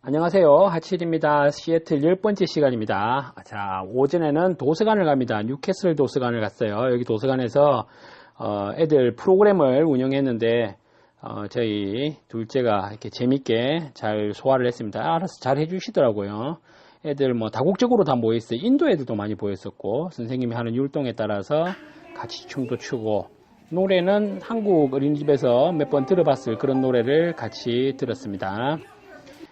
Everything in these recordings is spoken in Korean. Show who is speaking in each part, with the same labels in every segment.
Speaker 1: 안녕하세요. 하칠입니다. 시애틀 열 번째 시간입니다. 자, 오전에는 도서관을 갑니다. 뉴캐슬 도서관을 갔어요. 여기 도서관에서 어, 애들 프로그램을 운영했는데 어, 저희 둘째가 이렇게 재밌게 잘 소화를 했습니다. 알아서 잘 해주시더라고요. 애들 뭐 다국적으로 다 모여있어요. 인도 애들도 많이 보였었고 선생님이 하는 율동에 따라서 같이 춤도 추고 노래는 한국 어린이집에서 몇 번 들어봤을 그런 노래를 같이 들었습니다.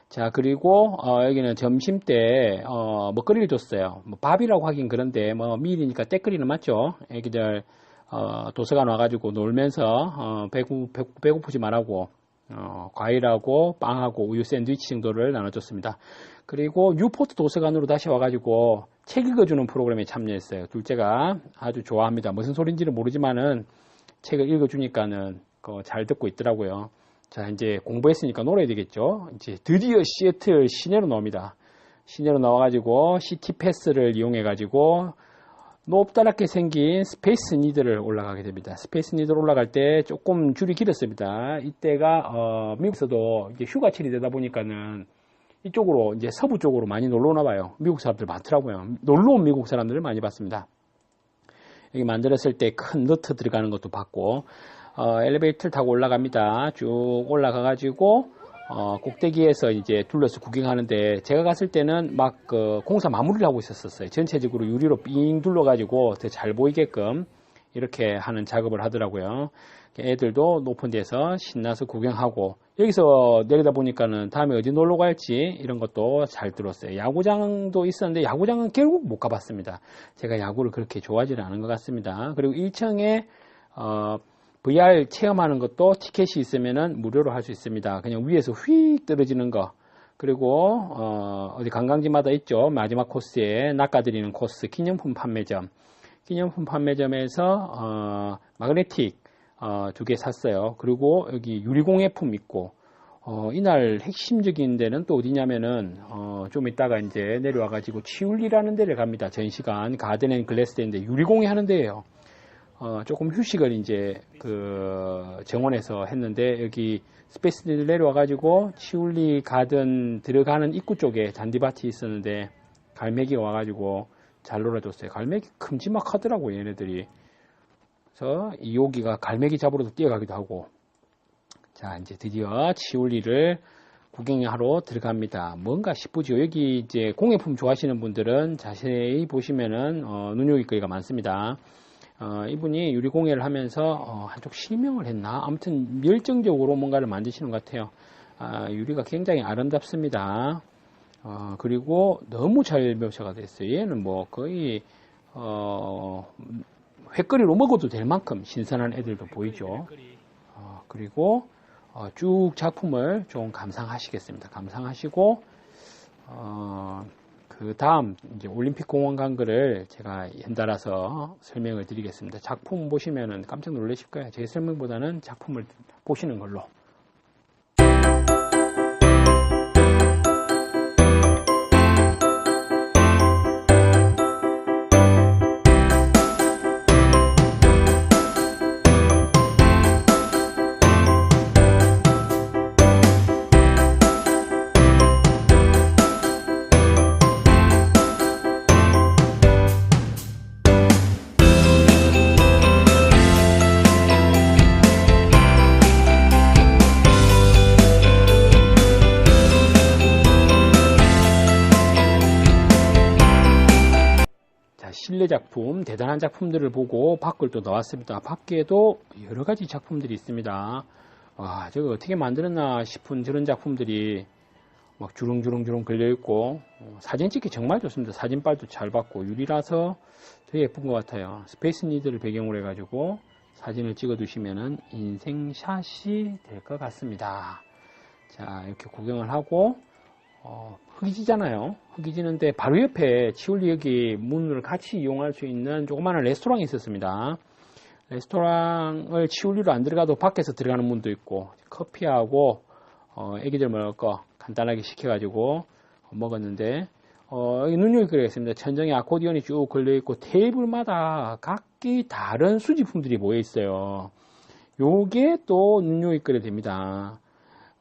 Speaker 1: 자 그리고 어, 여기는 점심 때 어, 먹거리를 줬어요. 뭐 밥이라고 하긴 그런데 뭐 밀이니까 때거리는 맞죠. 애기들 어, 도서관 와가지고 놀면서 어, 배고, 배, 배고 프지 말라고 어, 과일하고 빵하고 우유 샌드위치 정도를 나눠줬습니다. 그리고 뉴포트 도서관으로 다시 와가지고 책 읽어주는 프로그램에 참여했어요. 둘째가 아주 좋아합니다. 무슨 소린지는 모르지만은 책을 읽어주니까는 그거 잘 듣고 있더라고요. 자, 이제 공부했으니까 놀아야 되겠죠. 이제 드디어 시애틀 시내로 나옵니다. 시내로 나와가지고 시티 패스를 이용해가지고 높다랗게 생긴 스페이스 니드를 올라가게 됩니다. 스페이스 니드를 올라갈 때 조금 줄이 길었습니다. 이때가 어, 미국에서도 이제 휴가철이 되다 보니까는 이쪽으로 이제 서부 쪽으로 많이 놀러 오나 봐요. 미국 사람들 많더라고요. 놀러 온 미국 사람들을 많이 봤습니다. 여기 만들었을 때 큰 너트 들어가는 것도 봤고 어, 엘리베이터를 타고 올라갑니다. 쭉 올라가가지고 어, 꼭대기에서 이제 둘러서 구경하는데 제가 갔을 때는 막 그 공사 마무리를 하고 있었어요. 전체적으로 유리로 삥 둘러가지고 더 잘 보이게끔 이렇게 하는 작업을 하더라고요. 애들도 높은 데서 신나서 구경하고 여기서 내리다 보니까는 다음에 어디 놀러 갈지 이런 것도 잘 들었어요. 야구장도 있었는데 야구장은 결국 못 가봤습니다. 제가 야구를 그렇게 좋아하지는 않은 것 같습니다. 그리고 1층에 어, VR 체험하는 것도 티켓이 있으면은 무료로 할 수 있습니다. 그냥 위에서 휙 떨어지는 거. 그리고 어, 디 관광지마다 있죠. 마지막 코스에 낚아드리는 코스 기념품 판매점. 기념품 판매점에서 어, 마그네틱 어, 두 개 샀어요. 그리고 여기 유리공예품 있고 어, 이날 핵심적인 데는 또 어디냐면은 어, 좀 이따가 이제 내려와가지고 치울리라는 데를 갑니다. 전시관 가든 앤 글래스데인데 유리공예 하는 데예요. 어, 조금 휴식을 이제 그 정원에서 했는데 여기 스페이스들 내려와 가지고 치울리 가든 들어가는 입구 쪽에 잔디밭이 있었는데 갈매기가 와 가지고 잘 놀아줬어요. 갈매기 큼지막하더라고 얘네들이. 그래서 이호기가 갈매기 잡으러도 뛰어가기도 하고 자 이제 드디어 치울리를 구경하러 들어갑니다. 뭔가 싶으죠. 여기 이제 공예품 좋아하시는 분들은 자세히 보시면은 어, 눈요깃거리가 많습니다. 어, 이분이 유리공예를 하면서 어, 한쪽 실명을 했나? 아무튼 열정적으로 뭔가를 만드시는 것 같아요. 아, 유리가 굉장히 아름답습니다. 어, 그리고 너무 잘 묘사가 됐어요. 얘는 뭐 거의 어, 횟거리로 먹어도 될 만큼 신선한 애들도 보이죠. 어, 그리고 어, 쭉 작품을 좀 감상하시겠습니다. 감상하시고 어, 그 다음 이제 올림픽 공원 간 거를 제가 연달아서 설명을 드리겠습니다. 작품 보시면은 깜짝 놀라실 거예요. 제 설명보다는 작품을 보시는 걸로. 자, 실내 작품, 대단한 작품들을 보고 밖을 또 나왔습니다. 밖에도 여러 가지 작품들이 있습니다. 와, 저거 어떻게 만들었나 싶은 저런 작품들이 막 주렁주렁주렁 걸려있고, 어, 사진 찍기 정말 좋습니다. 사진빨도 잘 받고, 유리라서 되게 예쁜 것 같아요. 스페이스 니드를 배경으로 해가지고 사진을 찍어 두시면은 인생샷이 될 것 같습니다. 자, 이렇게 구경을 하고, 어, 흙이 지잖아요. 흙이 지는데 바로 옆에 치울리 여기 문을 같이 이용할 수 있는 조그마한 레스토랑이 있었습니다. 레스토랑을 치울리로 안 들어가도 밖에서 들어가는 문도 있고 커피하고 어, 애기들 먹을 거 간단하게 시켜가지고 먹었는데 어, 여기 있습니다. 천정에 아코디언이 쭉 걸려있고 테이블마다 각기 다른 수집품들이 모여 있어요. 요게 또 눈요깃거리 됩니다.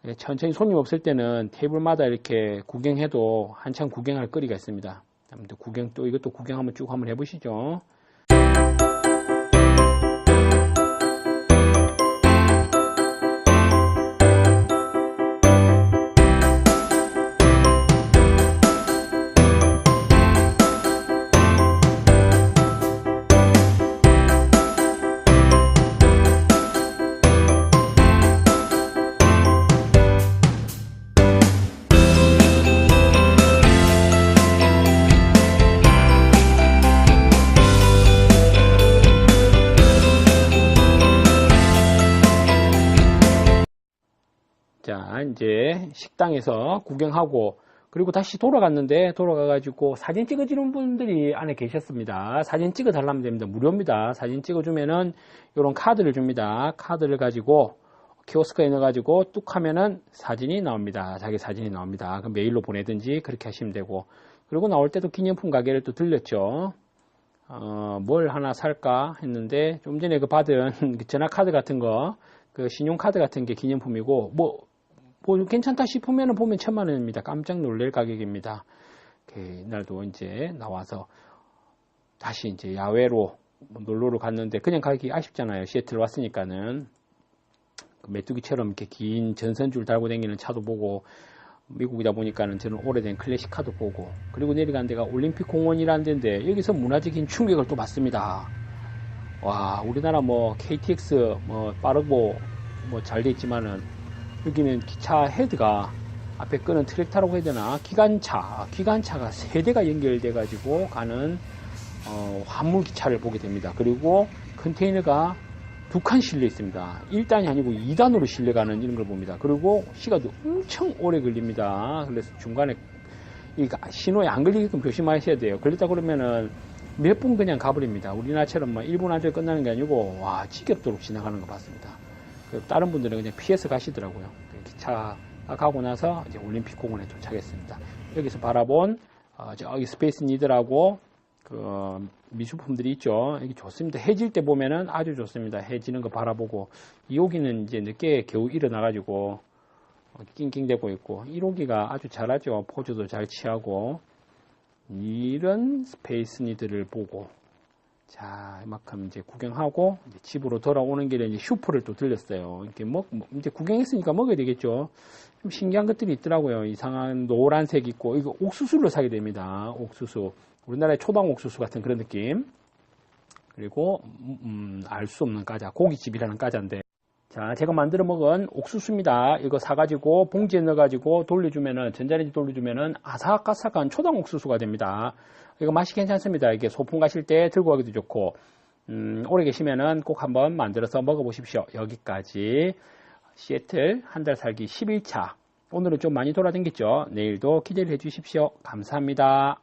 Speaker 1: 예, 천천히 손님 없을 때는 테이블마다 이렇게 구경해도 한참 구경할 거리가 있습니다. 구경 또 이것도 구경 한번 쭉 한번 해보시죠. 자, 이제 식당에서 구경하고 그리고 다시 돌아갔는데 돌아가가지고 사진 찍어주는 분들이 안에 계셨습니다. 사진 찍어 달라면 됩니다. 무료입니다. 사진 찍어주면은 이런 카드를 줍니다. 카드를 가지고 키오스크에 넣어가지고 뚝 하면은 사진이 나옵니다. 자기 사진이 나옵니다. 그럼 메일로 보내든지 그렇게 하시면 되고 그리고 나올 때도 기념품 가게를 또 들렸죠. 어, 뭘 하나 살까 했는데 좀 전에 그 받은 그 전화 카드 같은 거, 그 신용 카드 같은 게 기념품이고 뭐, 뭐 괜찮다 싶으면 보면 천만 원입니다. 깜짝 놀랄 가격입니다. 그날도 이제 나와서 다시 이제 야외로 뭐 놀러로 갔는데 그냥 가기 아쉽잖아요. 시애틀 왔으니까는 그 메뚜기처럼 이렇게 긴 전선줄 달고 다니는 차도 보고 미국이다 보니까는 저는 오래된 클래식 카도 보고 그리고 내려간 데가 올림픽 공원이라는 데인데 여기서 문화적인 충격을 또 받습니다. 와 우리나라 뭐 KTX 뭐 빠르고 뭐 잘 돼 있지만은 여기는 기차 헤드가 앞에 끄는 트랙타라고 해야 되나 기관차 기관차가 세 대가 연결돼 가지고 가는 어, 화물 기차를 보게 됩니다. 그리고 컨테이너가 두 칸 실려 있습니다. 1단이 아니고 2단으로 실려가는 이런 걸 봅니다. 그리고 시간도 엄청 오래 걸립니다. 그래서 중간에 이 신호에 안 걸리게끔 조심하셔야 돼요. 걸렸다 그러면은 몇 분 그냥 가버립니다. 우리나라처럼 뭐 1분 안에 끝나는 게 아니고 와 지겹도록 지나가는 거 봤습니다. 그 다른 분들은 그냥 피해서 가시더라고요. 그 기차가 가고 나서 이제 올림픽 공원에 도착했습니다. 여기서 바라본 어, 저기 스페이스 니드라고 그 미술품들이 있죠. 여기 좋습니다. 해질 때 보면은 아주 좋습니다. 해지는 거 바라보고 2호기는 이제 늦게 겨우 일어나가지고 어, 낑낑대고 있고 1호기가 아주 잘하죠. 포즈도 잘 취하고 이런 스페이스 니드를 보고 자 이만큼 이제 구경하고 이제 집으로 돌아오는 길에 이제 슈퍼를 또 들렸어요. 이렇게 먹 뭐, 이제 구경했으니까 먹어야 되겠죠. 좀 신기한 것들이 있더라고요. 이상한 노란색 있고 이거 옥수수를 사게 됩니다. 옥수수. 우리나라의 초당 옥수수 같은 그런 느낌. 그리고 음, 알 수 없는 과자, 고깃집이라는 과자인데. 자, 제가 만들어 먹은 옥수수입니다. 이거 사가지고 봉지에 넣어가지고 돌려주면은 전자레인지 돌려주면은 아삭아삭한 초당 옥수수가 됩니다. 이거 맛이 괜찮습니다. 이게 소풍 가실 때 들고 가기도 좋고 음, 오래 계시면은 꼭 한번 만들어서 먹어보십시오. 여기까지 시애틀 한 달 살기 11차. 오늘은 좀 많이 돌아다녔죠. 내일도 기대를 해주십시오. 감사합니다.